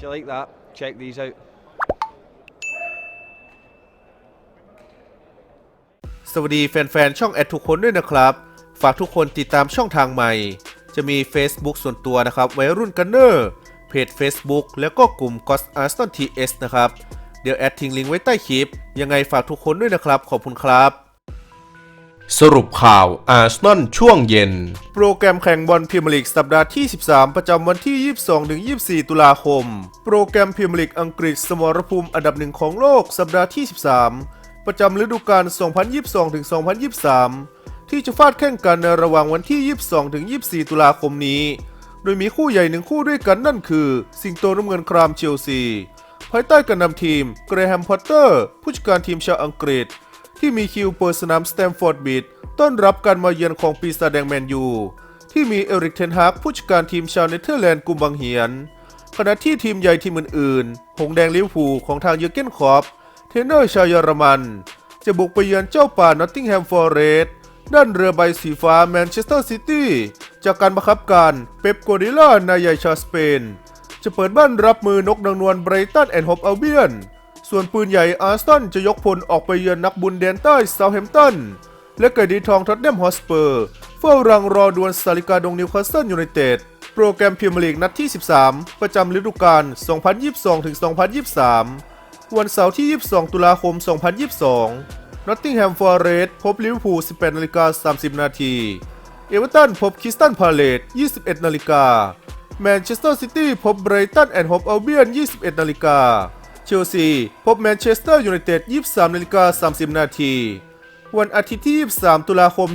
If you like that, check these out. สวัสดีแฟนๆ ช่องแอดทุกคนด้วยนะครับ ฝากทุกคนติดตามช่องทางใหม่ จะมี Facebook ส่วนตัวนะครับวัยรุ่นกันเนอร์ เพจ Facebook แล้วก็กลุ่ม g o s a r s t o n TS นะครับ เดี๋ยวแอดทิ้งลิงก์ไว้ใต้คลิป ยังไงฝากทุกคนด้วยนะครับ ขอบคุณครับ สรุปข่าวอาร์เซนอลช่วงเย็น โปรแกรมแข่งบอลพรีเมียร์ลีกสัปดาห์ที่ 13 ประจำวันที่ 22-24 ตุลาคม โปรแกรมพรีเมียร์ลีกอังกฤษสมรภูมิอันดับหนึ่งของโลกสัปดาห์ที่ 13 ประจำฤดูกาล 2022-2023 ที่จะฟาดแข่งกันในระหว่างวันที่ 22-24 ตุลาคมนี้ โดยมีคู่ใหญ่หนึ่งคู่ด้วยกันนั่นคือ สิงโตน้ำเงินครามเชลซี ภายใต้การนำทีมเกรแฮมพอตเตอร์ ผู้จัดการทีมชาวอังกฤษ ที่มีคิวเปิดสนามสแตมฟอร์ดบิดต้อนรับการมาเยือนของปีศาจแดงแมนยู ที่มีเอริกเทนฮากผู้จัดการทีมชาวเนเธอร์แลนด์กุมบังเหียน ขณะที่ทีมใหญ่ทีมอื่นๆ หงแดงลิเวอร์พูลของทางเยอร์เกนคอปเทนเนอร์ชาวเยอรมัน จะบุกไปเยือนเจ้าป่านอตติงแฮมฟอร์เรสต์ด้านเรือใบสีฟ้าแมนเชสเตอร์ซิตี้จากการบังคับการเป๊ปโกดิล่านายใหญ่ชาวสเปน จะเปิดบ้านรับมือนกนางนวลไบรตันแอนด์ฮอปอัลเบียน ส่วนปืนใหญ่อาร์สตันจะยกพลออกไปเยือนนักบุญแดนใต้เซาท์แฮมป์ตัน และไก่ดีทองท็อตแนมฮอสเปอร์ เฝ้ารังรอดวลสาลิกาดงนิวคาสเซิลยูไนเต็ดโปรแกรมพรีเมียร์ลีกนัดที่ 13 ประจำฤดูกาล 2022-2023 วันเสาร์ที่ 22 ตุลาคม 2022 นอตติงแฮมฟอร์เรสต์พบลิเวอร์พูล 18นาฬิกา30 นาที เอเวอร์ตันพบคิสตันพาเลต21นาฬิกา แมนเชสเตอร์ซิตี้พบไบรตันแอนด์ฮอปอัลเบียน 21นาฬิกา เชลซี พบแมนเชสเตอร์ยูไนเต็ด 23นาฬิกา30 นาที วันอาทิตย์ที่ 23 ตุลาคม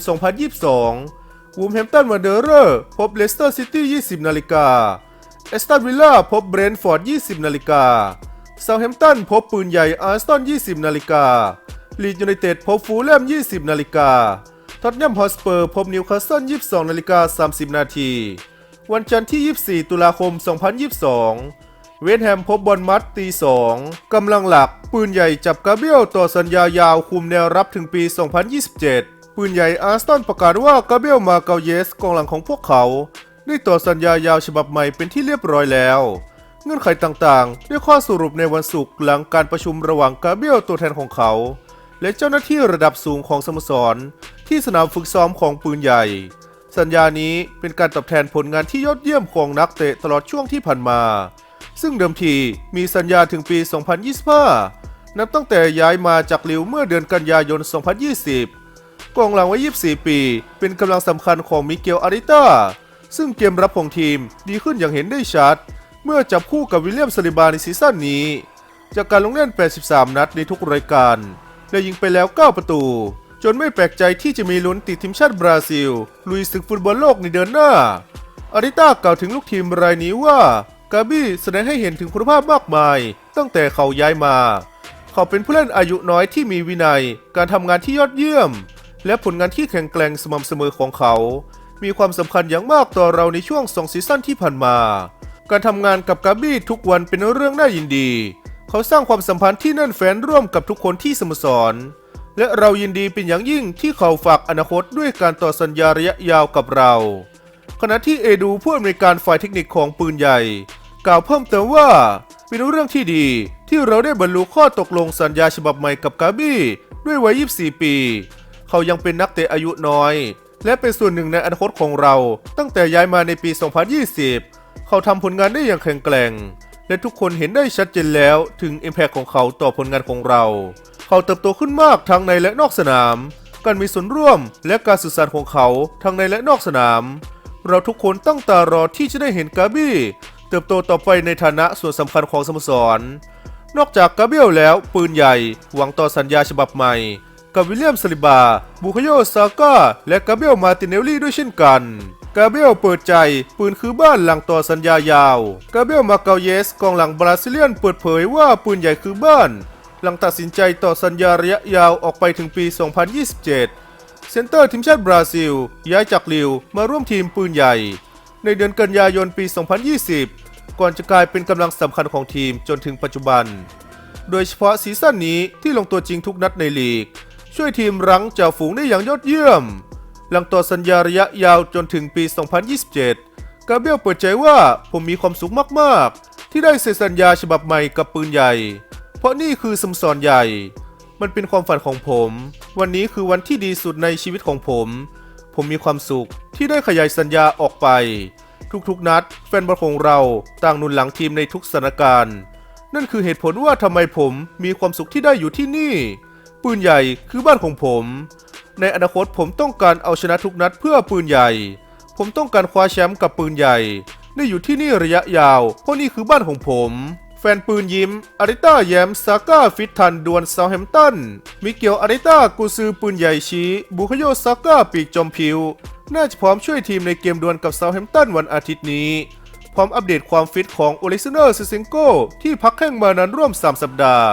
2022 วูมแฮมป์ตันวันเดอร์ พบเลสเตอร์ซิตี้ 20 นาฬิกา เอสตันวิลล่า พบเบรนท์ฟอร์ด 20 นาฬิกาเซาแฮมป์ตันพบปืนใหญ่อาร์สตัน 20 นาฬิกา ลีดยูไนเต็ดพบฟูลแลม 20 นาฬิกา ท็อตแนมฮอสเปอร์ พบนิวคาสเซิล 22 นาฬิกา 30 นาที วันจันทร์ที่ 24 ตุลาคม 2022 เวสแฮมพบบอลมัดตีสองกำลังหลัก ปืนใหญ่จับกาเบียลต่อสัญญายาวคุมแนวรับถึงปี 2027 ปืนใหญ่อาร์สตันประกาศว่ากาเบียลมาเกาเยสกองหลังของพวกเขาได้ต่อสัญญายาวฉบับใหม่เป็นที่เรียบร้อยแล้ว เงื่อนไขต่างๆ ได้ข้อสรุปในวันศุกร์หลังการประชุมระหว่างกาเบียลตัวแทนของเขา และเจ้าหน้าที่ระดับสูงของสโมสร ที่สนามฝึกซ้อมของปืนใหญ่ สัญญานี้เป็นการตอบแทนผลงานที่ยอดเยี่ยมของนักเตะตลอดช่วงที่ผ่านมา ซึ่งเดิมทีมีสัญญาถึงปี 2025 นับตั้งแต่ย้ายมาจากลิวเมื่อเดือนกันยายน 2020 กองหลังวัย 24 ปี เป็นกำลังสำคัญของมิเกลอาริต้า ซึ่งเกมรับของทีมดีขึ้นอย่างเห็นได้ชัด เมื่อจับคู่กับวิลเลียมสลิบาในซีซั่นนี้ จากการลงเล่น 83 นัดในทุกรายการ และยิงไปแล้ว 9 ประตู จนไม่แปลกใจที่จะมีลุ้นติดทีมชาติบราซิล ลุยศึกฟุตบอลโลกในเดือนหน้าอาริต้ากล่าวถึงลูกทีมรายนี้ว่า กาบี้แสดงให้เห็นถึงคุณภาพมากมาย ตั้งแต่เขาย้ายมา เขาเป็นผู้เล่นอายุน้อยที่มีวินัย การทำงานที่ยอดเยี่ยม และผลงานที่แข็งแกร่งสม่ำเสมอของเขา มีความสำคัญอย่างมากต่อเราในช่วงสองซีซั่นที่ผ่านมา การทำงานกับกาบี้ทุกวันเป็นเรื่องน่ายินดี เขาสร้างความสัมพันธ์ที่แน่นแฟ้นร่วมกับทุกคนที่สโมสร และเรายินดีเป็นอย่างยิ่งที่เขาฝากอนาคตด้วยการต่อสัญญาระยะยาวกับเราขณะที่เอดูผู้อำนวยการฝ่ายเทคนิคของปืนใหญ่ กล่าวเพิ่มเติมว่า เป็นเรื่องที่ดีที่เราได้บรรลุข้อตกลงสัญญาฉบับใหม่กับกาบี้ด้วยวัย 24 ปี เขายังเป็นนักเตะอายุน้อย และเป็นส่วนหนึ่งในอนาคตของเรา ตั้งแต่ย้ายมาในปี 2020 เขาทำผลงานได้อย่างแข็งแกร่ง และทุกคนเห็นได้ชัดเจนแล้วถึง Impact ของเขาต่อผลงานของเรา เขาเติบโตขึ้นมากทั้งในและนอกสนาม การมีส่วนร่วมและการสื่อสารของเขาทั้งในและนอกสนาม เราทุกคนตั้งตารอที่จะได้เห็นกาบี้ เติบโตต่อไปในฐานะส่วนสำคัญของสโมสร นอกจากกาเบียลแล้วปืนใหญ่หวังต่อสัญญาฉบับใหม่ กับวิลเลียมสลิบา บุคโยซาก้า และกาเบียลมาติเนลลี่ด้วยเช่นกันกาเบียลเปิดใจ ปืนคือบ้านหลังต่อสัญญายาวกาเบียลมาเกาเยสกองหลังบราซิเลียนเปิดเผยว่าปืนใหญ่คือบ้าน หลังตัดสินใจต่อสัญญาระยะยาวออกไปถึงปี 2027 เซนเตอร์ทีมชาติบราซิล ย้ายจากลิวมาร่วมทีมปืนใหญ่ ในเดือนกันยายนปี 2020 ก่อนจะกลายเป็นกำลังสำคัญของทีมจนถึงปัจจุบัน โดยเฉพาะซีซั่นนี้ที่ลงตัวจริงทุกนัดในลีก ช่วยทีมรั้งจ่าฝูงได้อย่างยอดเยี่ยม หลังต่อสัญญาระยะยาวจนถึงปี 2027 กาเบรียลเปิดใจว่าผมมีความสุขมากๆ ที่ได้เซ็นสัญญาฉบับใหม่กับปืนใหญ่ เพราะนี่คือสมสรใหญ่ มันเป็นความฝันของผม วันนี้คือวันที่ดีสุดในชีวิตของผม ผมมีความสุขที่ได้ขยายสัญญาออกไป ทุกๆนัด แฟนบอลของเราต่างนุนหลังทีมในทุกสถานการณ์ นั่นคือเหตุผลว่าทำไมผมมีความสุขที่ได้อยู่ที่นี่ ปืนใหญ่คือบ้านของผม ในอนาคตผมต้องการเอาชนะทุกนัดเพื่อปืนใหญ่ ผมต้องการคว้าแชมป์กับปืนใหญ่ได้อยู่ที่นี่ระยะยาว เพราะนี่คือบ้านของผม ฟนปืนยิ้ม อาริต้าแยมซาก้าฟิตทันดวลเซาแฮมตัน มิเกลอาริต้ากูซือปืนใหญ่ชี้ บุคโยซาก้าปีกจอมผิว น่าจะพร้อมช่วยทีมในเกมดวลกับเซาแฮมตันวันอาทิตย์นี้ พร้อมอัปเดตความฟิตของโอล็กซานอร์ซิเซนโกที่พักแข้งมานานร่วม 3 สัปดาห์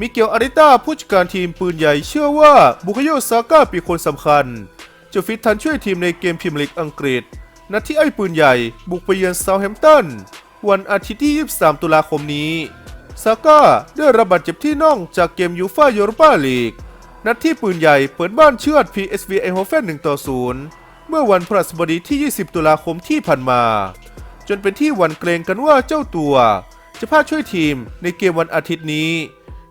มิเกลอาริต้าผู้จัดการทีมปืนใหญ่เชื่อว่าบุคโยซาก้าเป็นคนสำคัญ จะฟิตทันช่วยทีมในเกมพรีเมียร์ลีกอังกฤษนัดที่ไอ้ปืนใหญ่ บุกไปเยือนเซาแฮมตัน วันอาทิตย์ที่ 23 ตุลาคมนี้ซาก้าได้รับบาดเจ็บที่น่องจากเกมยูฟ่ายูโรปาลีก นัดที่ปืนใหญ่เปิดบ้านเชือด PSV ไอโฮเฟน1ต่อ0เมื่อวันพฤหัสบดีที่ 20 ตุลาคมที่ผ่านมา จนเป็นที่หวั่นเกรงกันว่าเจ้าตัว จะพลาดช่วยทีมในเกมวันอาทิตย์นี้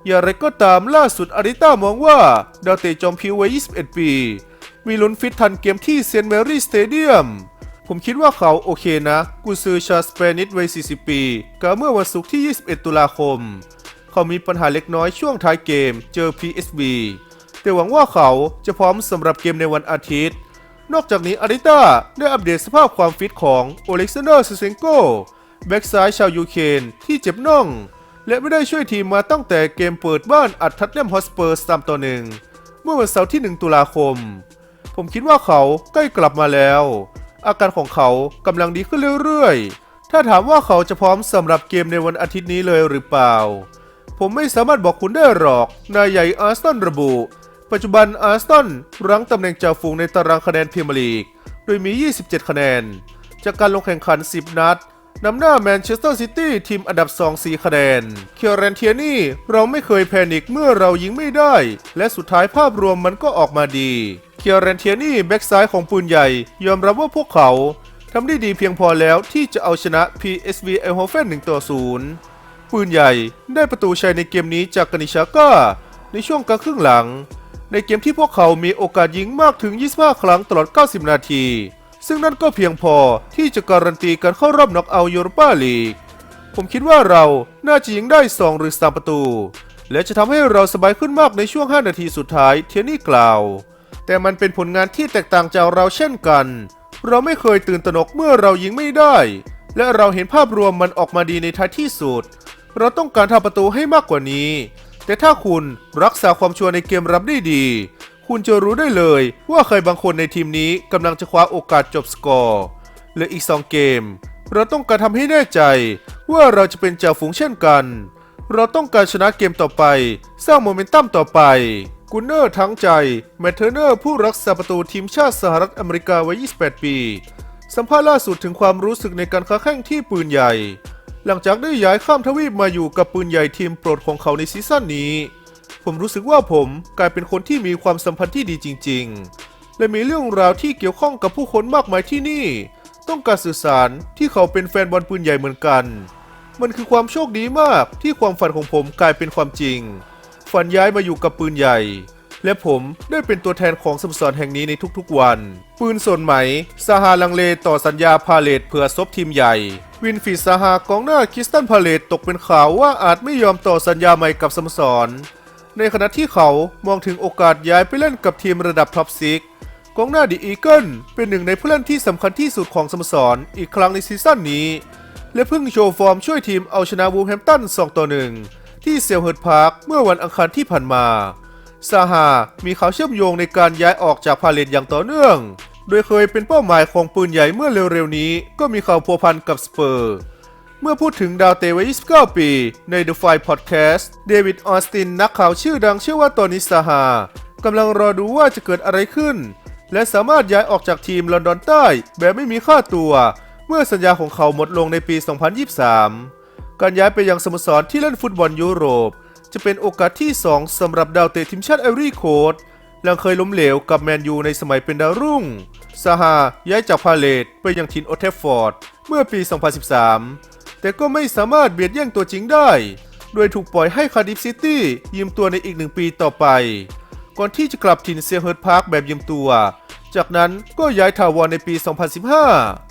อย่างไรก็ตามล่าสุดอาริต้ามองว่าดาวเตะจอมพิววัย 21 ปี มีลุ้นฟิตทันเกมที่เซนต์แมรี่สเตเดียม ผมคิดว่าเขาโอเคนะ กุซือชาสเปนิตวัย 40 ปีกล่าเมื่อวันศุกร์ที่ 21 ตุลาคม เขามีปัญหาเล็กน้อยช่วงท้ายเกมเจอ PSV แต่หวังว่าเขาจะพร้อมสำหรับเกมในวันอาทิตย์ นอกจากนี้อาริต้าได้อัปเดตสภาพความฟิตของโอเล็กซานเดอร์ซิเซนโกแบ็กซ้ายชาวยูเครนที่เจ็บน่อง และไม่ได้ช่วยทีมมาตั้งแต่เกมเปิดบ้านอัดทัตแนมฮอสเปอร์สตามต่อหนึ่งเมื่อวันเสาร์ที่ 1 ตุลาคม ผมคิดว่าเขาใกล้กลับมาแล้ว อาการของเขากำลังดีขึ้นเรื่อยๆ ถ้าถามว่าเขาจะพร้อมสำหรับเกมในวันอาทิตย์นี้เลยหรือเปล่า ผมไม่สามารถบอกคุณได้หรอก นายใหญ่อาร์สตันระบุ ปัจจุบันอาร์สตันรั้งตำแหน่งจ่าฝูงในตารางคะแนนพรีเมียร์ลีก โดยมี 27 คะแนน จากการลงแข่งขัน 10 นัดนำหน้าแมนเชสเตอร์ซิตี้ทีมอันดับ 2 4 คะแนน เคียร์แรนเทียนี่ เราไม่เคยแพนิคเมื่อเรายิงไม่ได้ และสุดท้ายภาพรวมมันก็ออกมาดี เคียร์แรนเทียนี่แบ็กซ้ายของปืนใหญ่ ยอมรับว่าพวกเขาทำได้ดีเพียงพอแล้วที่จะเอาชนะ PSV ไอโฮเฟน1ต่อ0ปืนใหญ่ได้ประตูชัยในเกมนี้จากกนิชาก้าในช่วงกลางครึ่งหลัง ในเกมที่พวกเขามีโอกาสยิงมากถึง 25 ครั้งตลอด 90 นาที ซึ่งนั่นก็เพียงพอที่จะการันตีการเข้ารอบน็อกเอาท์ยูโรปาลีก ผมคิดว่าเราน่าจะยิงได้ 2 หรือ 3 ประตู และจะทำให้เราสบายขึ้นมากในช่วง 5 นาทีสุดท้ายเทียนี่กล่าว แต่มันเป็นผลงานที่แตกต่างจากเราเช่นกัน เราไม่เคยตื่นตระหนกเมื่อเรายิงไม่ได้ และเราเห็นภาพรวมมันออกมาดีในท้ายที่สุด เราต้องการทำประตูให้มากกว่านี้ แต่ถ้าคุณรักษาความชัวร์ในเกมรับได้ดี คุณจะรู้ได้เลยว่าใครบางคนในทีมนี้กำลังจะคว้าโอกาสจบสกอร์เหลืออีก 2 เกม เราต้องการทำให้แน่ใจว่าเราจะเป็นจ่าฝูงเช่นกัน เราต้องการชนะเกมต่อไป สร้างโมเมนตัมต่อไป กุนเนอร์ทั้งใจ แมทเทอร์เนอร์ผู้รักษาประตูทีมชาติสหรัฐอเมริกาวัย 28 ปี สัมภาษณ์ล่าสุดถึงความรู้สึกในการค้าแข่งที่ปืนใหญ่ หลังจากได้ย้ายข้ามทวีปมาอยู่กับปืนใหญ่ทีมโปรดของเขาในซีซั่นนี้ ผมรู้สึกว่าผมกลายเป็นคนที่มีความสัมพันธ์ที่ดีจริง ๆ และมีเรื่องราวที่เกี่ยวข้องกับผู้คนมากมายที่นี่ ต้องการสื่อสารที่เขาเป็นแฟนบอลปืนใหญ่เหมือนกัน มันคือความโชคดีมากที่ความฝันของผมกลายเป็นความจริง ฝันย้ายมาอยู่กับปืนใหญ่ และผมได้เป็นตัวแทนของสโมสรแห่งนี้ในทุกๆวัน ปืนสนไหมซาฮาลังเลต่อสัญญาพาเลตเพื่อซบทีมใหญ่ วินฟิซาฮากองหน้าคิสตันพาเลตตกเป็นข่าวว่าอาจไม่ยอมต่อสัญญาใหม่กับสโมสร ในขณะที่เขามองถึงโอกาสย้ายไปเล่นกับทีมระดับท็อปซิกกองหน้าดีอีเกิลเป็นหนึ่งในผู้เล่นที่สำคัญที่สุดของสโมสรอีกครั้งในซีซั่นนี้ และเพิ่งโชว์ฟอร์มช่วยทีมเอาชนะวูลแฮมป์ตัน2ต่อ1 ที่เซลเฮิร์ดพาร์คเมื่อวันอังคารที่ผ่านมาซาฮามีข่าวเชื่อมโยงในการย้ายออกจากพาเลตอย่างต่อเนื่อง โดยเคยเป็นเป้าหมายของปืนใหญ่เมื่อเร็วๆนี้ ก็มีข่าวพัวพันกับสเปอร์ เมื่อพูดถึงดาวเตะวัย29 ปี ใน The Five Podcast เดวิดออสตินนักข่าวชื่อดังเชื่อว่าตอนนี้ซาฮากำลังรอดูว่าจะเกิดอะไรขึ้น และสามารถย้ายออกจากทีมลอนดอนใต้ แบบไม่มีค่าตัว เมื่อสัญญาของเขาหมดลงในปี 2023 การย้ายไปยังสโมสรที่เล่นฟุตบอลยุโรป จะเป็นโอกาสที่ 2สำหรับดาวเตะทีมชาติไอรีโคสต์หลังเคยล้มเหลวกับแมนยูในสมัยเป็นดาวรุ่งซาฮาย้ายจากพาเลตไปยังทีมโอเทฟฟอร์ด เมื่อปี 2013 แต่ก็ไม่สามารถเบียดแย่งตัวจริงได้ โดยถูกปล่อยให้คาร์ดิฟซิตี้ยืมตัวในอีกหนึ่งปีต่อไป ก่อนที่จะกลับถิ่นเซียเฮิร์ดพาร์คแบบยืมตัว จากนั้นก็ย้ายถาวรในปี 2015